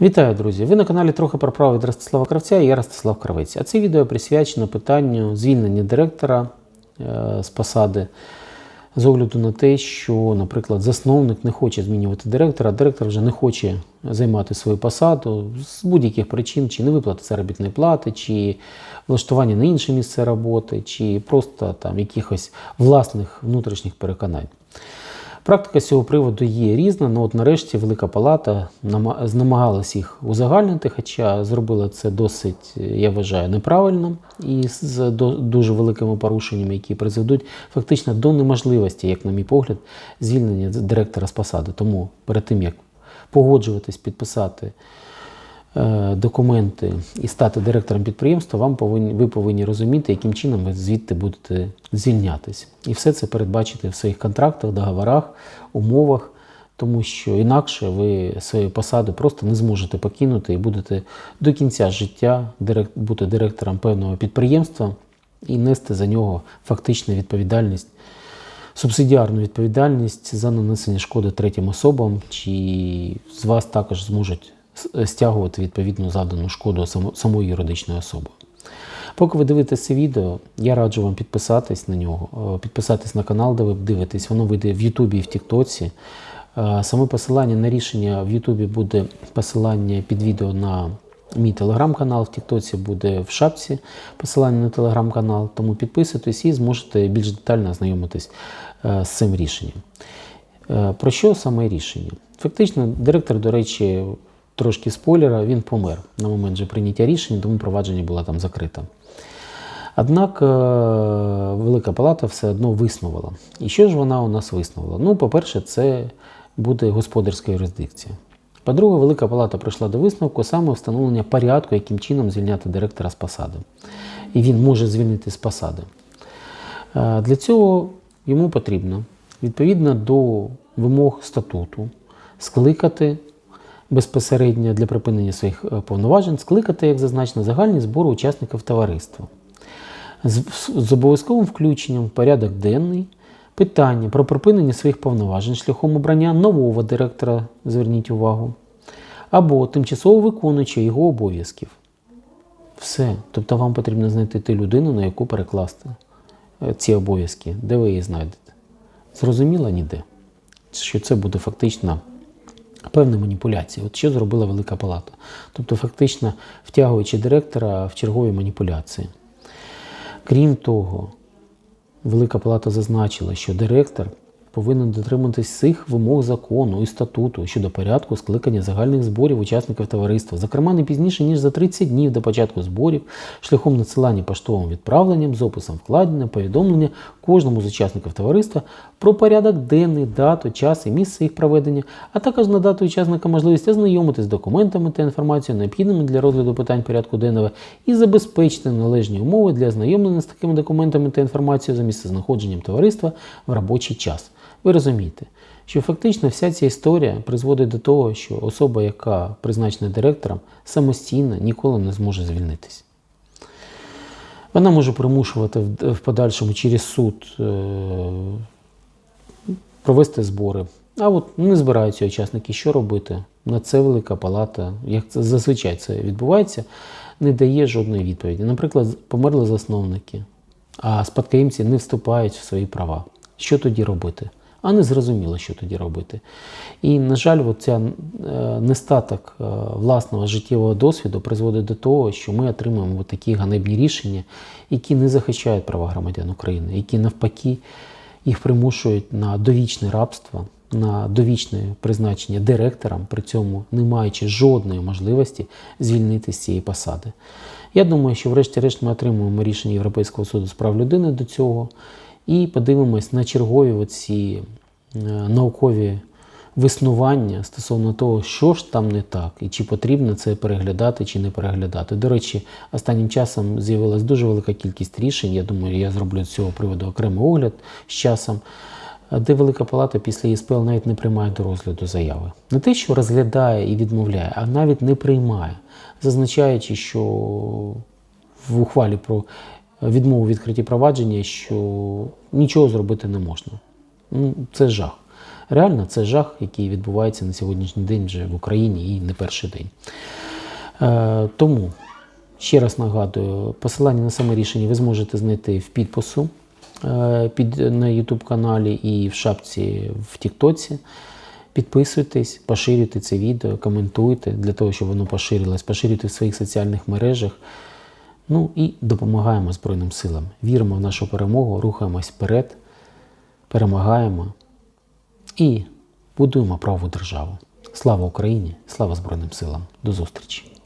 Вітаю, друзі! Ви на каналі трохи про право від Ростислава Кравця і я Ростислав Кравець. А це відео присвячено питанню звільнення директора е, з посади з огляду на те, що, наприклад, засновник не хоче змінювати директора, директор вже не хоче займати свою посаду з будь-яких причин, чи не виплати заробітної плати, чи влаштування на інше місце роботи, чи просто там якихось власних внутрішніх переконань. Практика з цього приводу є різна, але от нарешті Велика Палата нама- намагалась їх узагальнити, хоча зробила це досить, я вважаю, неправильно і з дуже великими порушеннями, які призведуть фактично до неможливості, як на мій погляд, звільнення директора з посади. Тому перед тим як погоджуватись, підписати документи і стати директором підприємства, вам повинні, ви повинні розуміти, яким чином ви звідти будете звільнятись. І все це передбачити в своїх контрактах, договорах, умовах, тому що інакше ви свою посаду просто не зможете покинути і будете до кінця життя бути директором певного підприємства і нести за нього фактичну відповідальність субсидіарну відповідальність за нанесення шкоди третім особам, чи з вас також зможуть стягувати відповідну завдану шкоду само- самої юридичної особи. Поки ви дивитесь це відео, я раджу вам підписатись на нього, е, підписатись на канал, де ви дивитесь. Воно вийде в Ютубі і в Тіктоці. Е, Саме посилання на рішення в Ютубі буде посилання під відео на мій телеграм-канал, в Тіктоці буде в шапці посилання на телеграм-канал. Тому підписуйтесь і зможете більш детально ознайомитись е, з цим рішенням. Е, Про що саме рішення? Фактично, директор, до речі, трошки спойлера, він помер на момент же прийняття рішення, тому провадження було там закрите. Однак е, Велика Палата все одно висновила. І що ж вона у нас висновила? Ну, по-перше, це буде господарська юрисдикція. По-друге, Велика Палата прийшла до висновку саме встановлення порядку, яким чином звільняти директора з посади. І він може звільнити з посади. Е, Для цього йому потрібно, відповідно до вимог статуту, скликати безпосередньо для припинення своїх е, повноважень, скликати, як зазначено, загальні збори учасників товариства з, обов'язковим включенням в порядок денний питання про припинення своїх повноважень шляхом обрання нового директора, зверніть увагу, або тимчасово виконуючого його обов'язків. Все. Тобто вам потрібно знайти ту людину, на яку перекласти е, ці обов'язки. Де ви її знайдете? Зрозуміло ніде. Що це буде фактично певна маніпуляція. От що зробила Велика Палата? Тобто, фактично втягуючи директора в чергові маніпуляції. Крім того, Велика Палата зазначила, що директор повинен дотримуватись всіх вимог закону і статуту щодо порядку скликання загальних зборів учасників товариства, зокрема не пізніше ніж за 30 днів до початку зборів, шляхом надсилання поштовим відправленням з описом вкладення, повідомлення кожному з учасників товариства про порядок денний, дату, час і місце їх проведення, а також надати учасникам можливість ознайомитись з документами та інформацією, необхідними для розгляду питань порядку денного, і забезпечити належні умови для ознайомлення з такими документами та інформацією за місцезнаходженням товариства в робочий час. Ви розумієте, що фактично вся ця історія призводить до того, що особа, яка призначена директором, самостійно ніколи не зможе звільнитись. Вона може примушувати в в подальшому через суд е, провести збори. А от не збираються учасники, що робити? На це велика палата, як це зазвичай це відбувається, не дає жодної відповіді. Наприклад, померли засновники, а спадкоємці не вступають в свої права. Що тоді робити? А не зрозуміло, що тоді робити. І, на жаль, ця е, нестаток е, власного життєвого досвіду призводить до того, що ми отримуємо такі ганебні рішення, які не захищають права громадян України, які навпаки їх примушують на довічне рабство, на довічне призначення директорам, при цьому не маючи жодної можливості звільнити з цієї посади. Я думаю, що врешті-решт ми отримуємо рішення Європейського суду з прав людини до цього і подивимось на чергові оці е, наукові виснування стосовно того, що ж там не так, і чи потрібно це переглядати, чи не переглядати. До речі, останнім часом з'явилась дуже велика кількість рішень. Я думаю, я зроблю з цього приводу окремий огляд з часом, де Велика Палата після ЄСПЛ навіть не приймає до розгляду заяви. Не те, що розглядає і відмовляє, а навіть не приймає, зазначаючи, що в ухвалі про відмову відкритті провадження, що нічого зробити не можна. Ну, це жах. Реально, це жах, який відбувається на сьогоднішній день вже в Україні і не перший день. Е, тому ще раз нагадую, посилання на саме рішення ви зможете знайти в підпису е, під, на YouTube каналі і в шапці в Тіктоці. Підписуйтесь, поширюйте це відео, коментуйте для того, щоб воно поширилось, поширюйте в своїх соціальних мережах. Ну і допомагаємо Збройним силам. Віримо в нашу перемогу, рухаємось вперед, перемагаємо і будуємо праву державу. Слава Україні! Слава Збройним силам! До зустрічі!